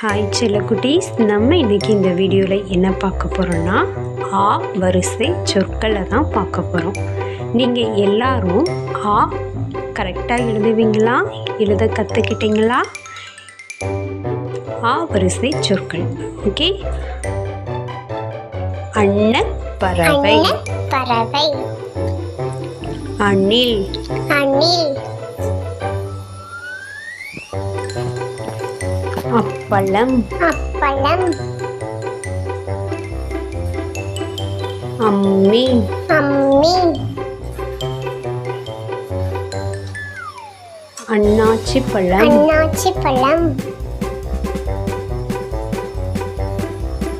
Hi செல்லக்குட்டீஸ் நம்ம இன்னைக்கு இந்த வீடியோவில் என்ன பார்க்க போகிறோன்னா ஆ வரிசை சொற்களை தான் பார்க்க போகிறோம் நீங்கள் எல்லாரும் ஆ கரெக்டாக எழுதுவீங்களா? எழுத கற்றுக்கிட்டீங்களா ஆ வரிசை சொற்கள். ஓகே அன்ன பறவை பறவை அணில். அணில். அப்பளம். அப்பளம். அம்மி. அம்மி. அன்னாச்சி பழம். அன்னாச்சி பழம்.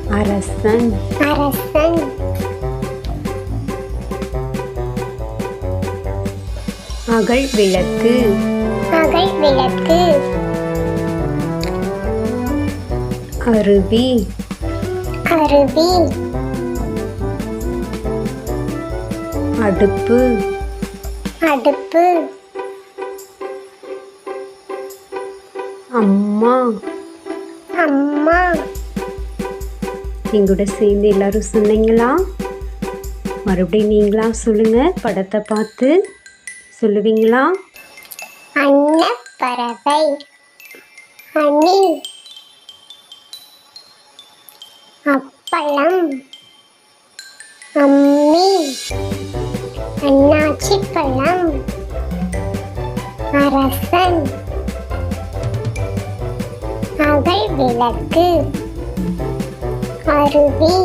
அரசன். அரசன். அகல் விளக்கு. அகல் விளக்கு. அருவி அருவி அடுப்பு. அடுப்பு. அம்மா. அம்மா. எங்கூட சேர்ந்து எல்லாரும் சொன்னீங்களா? மறுபடியும் நீங்களா சொல்லுங்க படத்தை பார்த்து சொல்லுவீங்களா? அன்ன பறவை அணில். அப்பளம் அம்மி அண்ணாச்சி பழம் அரசன் அகல் விளக்கு அருவி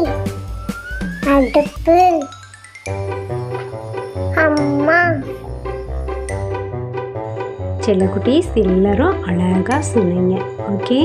அடுப்பு அம்மா. செல்லக்குட்டீஸ் எல்லாரும் அழகாக சொன்னீங்க. ஓகே?